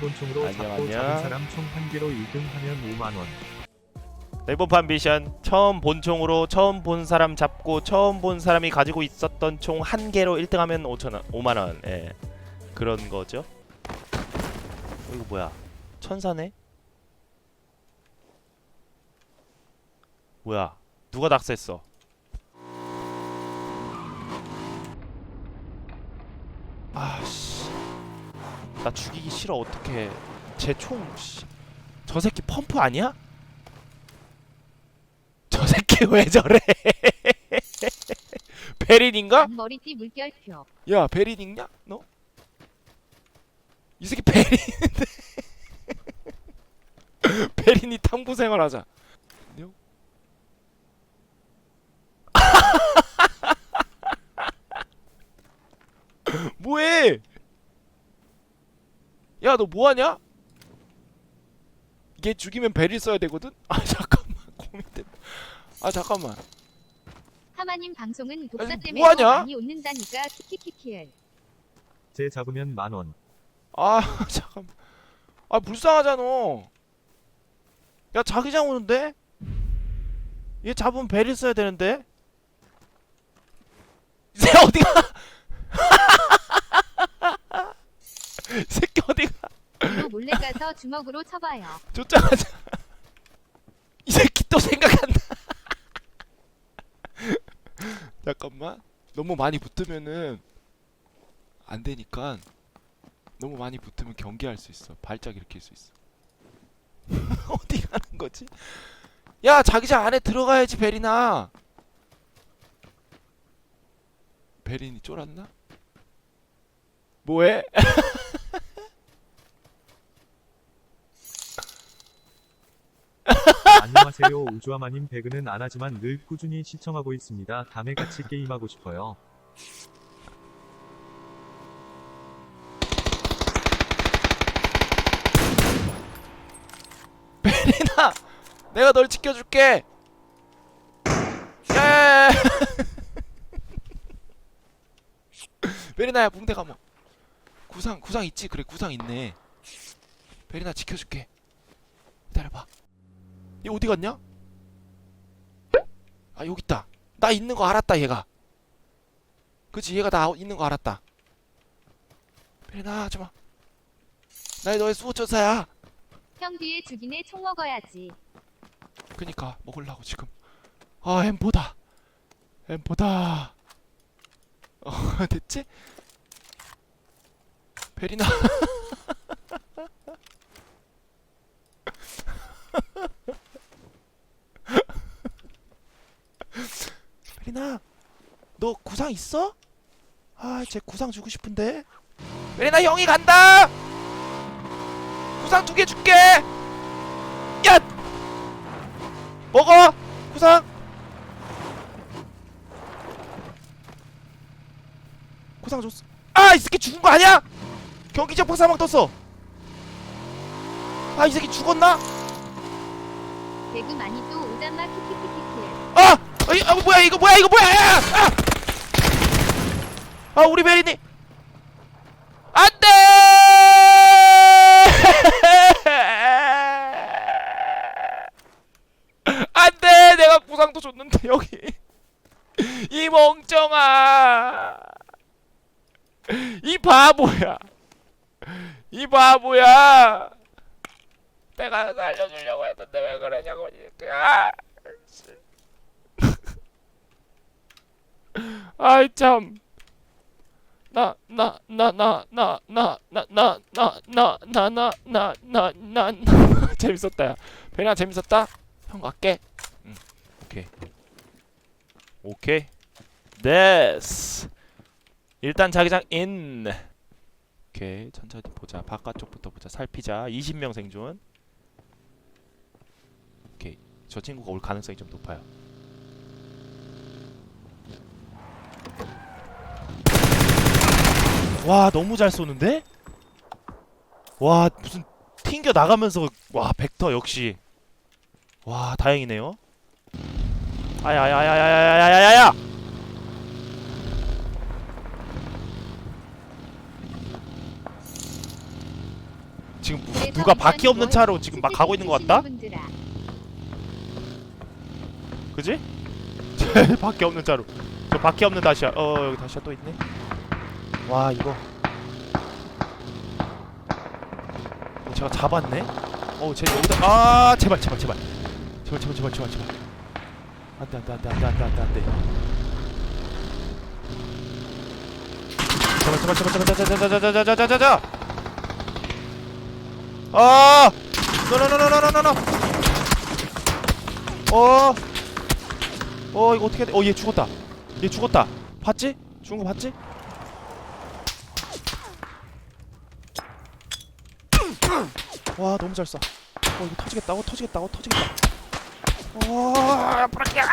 본총으로 안녕, 잡고 안녕. 잡은 사람 총 한 개로 1등하면 5만 원. 네이버판 미션 처음 본 총으로 처음 본 사람 잡고 처음 본 사람이 가지고 있었던 총 한 개로 1등하면 5천 원, 5만 원. 예. 그런 거죠. 어, 이거 뭐야? 천사네? 뭐야? 누가 낙서했어? 나 죽이기 싫어. 어떻게? 제 총. 씨. 저 새끼 펌프 아니야? 저 새끼 왜 저래? 베린인가? 머리띠 물결표. 야 베린 있냐? 너? 이 새끼 베린인데 베린이 탐구 생활하자? 뭐해? 야 너 뭐하냐? 얘 죽이면 베릴 써야 되거든? 아 잠깐만 고민된다 아 잠깐만 하마님 방송은 독사 아니, 때문에 뭐하냐? 많이 웃는다니까 키키키키엘. 제 잡으면 만 원. 아 잠깐만 아 불쌍하잖아 야 자기장 오는데? 얘 잡으면 베리 써야 되는데 이 새끼 어디가 이 새끼 몰래 가서 주먹으로 쳐봐요. 쫓아가자. 이 새끼 또 생각한다. 잠깐만. 너무 많이 붙으면은 안 되니까 너무 많이 붙으면 경기할 수 있어. 발작 일으킬 수 있어. 어디 가는 거지? 야 자기장 안에 들어가야지 베리나. 베린이 쫄았나? 뭐해 안녕하세요. 우주아마님 배그는 안 하지만 늘 꾸준히 시청하고 있습니다. 다음에 같이 게임하고 싶어요. 베리나 내가 널 지켜줄게. 야야야 베리나야 붕대 감어 구상 구상 있지? 그래 구상 있네. 베리나 지켜줄게. 기다려봐 얘 어디 갔냐? 아 여기 있다. 나 있는 거 알았다 얘가. 그치 얘가 나 있는 거 알았다. 베리나 하지마. 나 너의 수호천사야. 형 뒤에 죽이네 총 먹어야지. 그니까 먹으려고 지금. 아 엠보다. 엠보다. 어 됐지? 베리나 베리나 너 구상 있어? 아쟤 구상 주고 싶은데. 베리나 형이 간다! 구상 두 개 줄게! 야 먹어! 구상! 구상 줬어. 아이 새끼 죽은 거 아니야? 경기적 폭사망 떴어. 아 이 새끼 죽었나? 배그 많이 또 오잔마 키키키키키엘. 아 어이, 아 뭐야 이거 뭐야 이거 뭐야 아, 아! 아 우리 베리니 안돼! 안돼! 내가 구상도 줬는데 여기. 이 멍청아. 이 바보야. 이 바보야. 내가 살려주려고 했는데 왜 그러냐고 아 아이 참. 나나 나 나 나 나 나 나 나 나 나 나 나 재밌었다 야. 베나 재밌었다? 형 갈게. 응. 오케이. 오케이. 데스. 일단 자기장 인. 오케이. 천천히 보자. 바깥쪽부터 보자. 살피자. 20명 생존. 오케이. 저 친구가 올 가능성이 좀 높아요. 와 너무 잘 쏘는데? 와 무슨 튕겨 나가면서 와 벡터 역시 와 다행이네요. 아야야야야야야야야야! 지금 누가 바퀴 없는 차로 지금 막 가고 있는 것 같다? 그지? 제 바퀴 없는 차로 저 바퀴 없는 다시야 어 여기 다시야 또 있네 와 이거 어, 제가 잡았네 어쟤 여기다 아 제발 제발 제발 제발 제발 제발 제발 제발 안돼 안돼 안돼 안돼 안돼 안돼 안돼 제발 제발 제발 제발 제발 아 노노노노노노노 어어 이거 어떻게 돼? 어얘 죽었다. 얘 죽었다. 봤지? 죽은 거 봤지? 와 너무 잘 쏴. 어 이거 터지겠다. 어 터지겠다. 어 터지겠다. 어 브라키야.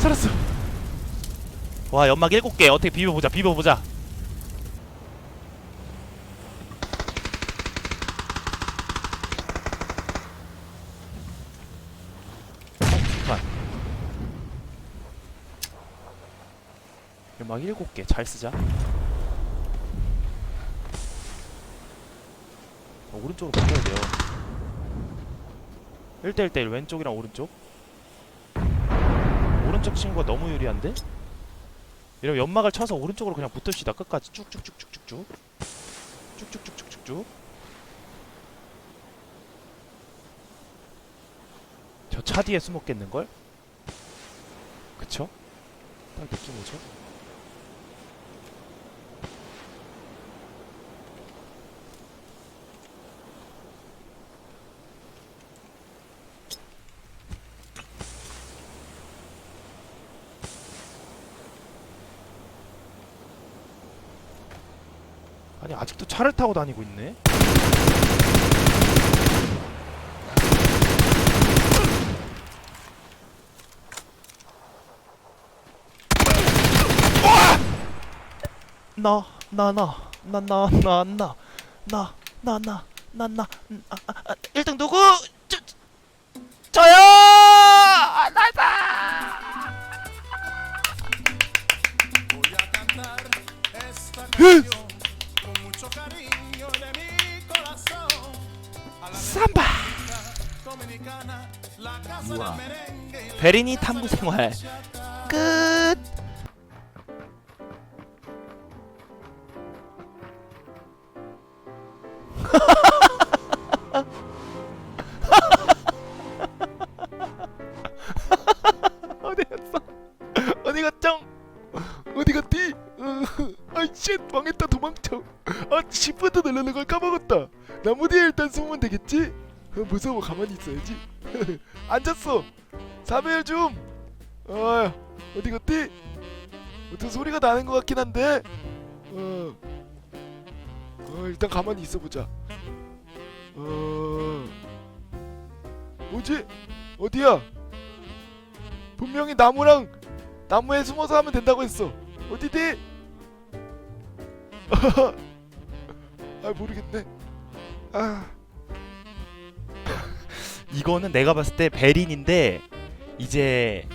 살았어. 와 연막 7개 어떻게 비벼보자 비벼보자 잠깐 연막 7개 잘 쓰자 오른쪽으로 바꿔야 돼요 1대1대1 왼쪽이랑 오른쪽 오른쪽 친구가 너무 유리한데? 이러면 연막을 쳐서 오른쪽으로 그냥 붙읍시다 끝까지 쭉쭉쭉쭉쭉쭉 쭉쭉쭉쭉쭉쭉 저 차 뒤에 숨었겠는걸? 그쵸? 딱 느낌 오죠? 아니 아직도 차를 타고 다니고 있네. 나 나 나 나 나 나 나 나 나 나 나나 1등 누구? 저, 저요! 아, 나다! 베리니 탐구 생활 끝. 어디 갔어? 어디 갔죠? 어디 갔디? 아이씨 망했다 도망쳐. 아 시프트 누르는 걸 까먹었다. 나무 뒤에 일단 숨으면 되겠지? 어, 무서워 가만히 있어야지. 앉았어. 사배열 좀. 아 어디 갔디? 어떤 소리가 나는 것 같긴 한데. 어. 어 일단 가만히 있어보자. 어. 뭐지? 어디야? 분명히 나무랑 나무에 숨어서 하면 된다고 했어. 어디디? 아 모르겠네. 아. 이거는 내가 봤을 때 베린인데 이제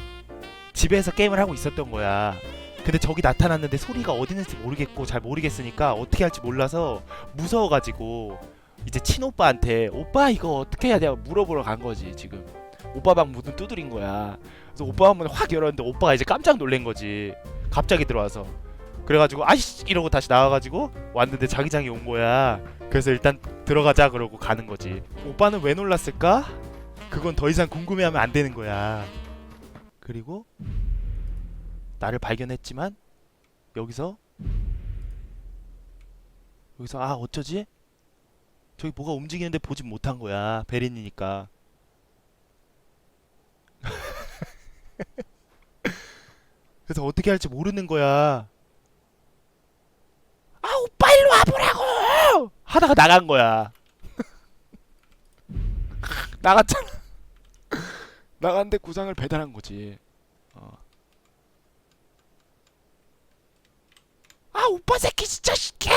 집에서 게임을 하고 있었던 거야. 근데 저기 나타났는데 소리가 어디 있는지 모르겠고 잘 모르겠으니까 어떻게 할지 몰라서 무서워가지고 이제 친오빠한테 오빠 이거 어떻게 해야 돼? 물어보러 간 거지 지금. 오빠 방 문을 두드린 거야. 그래서 오빠 방문을 확 열었는데 오빠가 이제 깜짝 놀란 거지. 갑자기 들어와서. 그래가지고 아이씨 이러고 다시 나와가지고 왔는데 자기장이 온 거야. 그래서 일단 들어가자 그러고 가는 거지. 오빠는 왜 놀랐을까? 그건 더 이상 궁금해하면 안 되는 거야. 그리고 나를 발견했지만 여기서 여기서 아 어쩌지? 저기 뭐가 움직이는데 보진 못한 거야. 베린이니까. 그래서 어떻게 할지 모르는 거야. 아 오빠 일로 와보라고 하다가 나간 거야. 나갔잖아. 나갔는데 구상을 배달한 거지. 어. 아 오빠 새끼 진짜 씨, 개